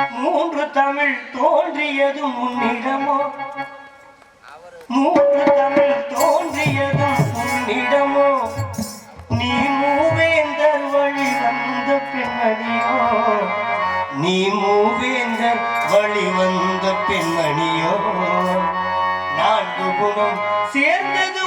மூன்று தமிழ் தோன்றியதும் உன்னிடமோ? மூன்று தமிழ் தோன்றியதும் உன்னிடமோ? நீ மூவேந்தர் வழி வந்த பெண்மணியோ? நீ மூவேந்தர் வழி வந்த பெண்மணியோ? நான்கு குணம் சேர்ந்தது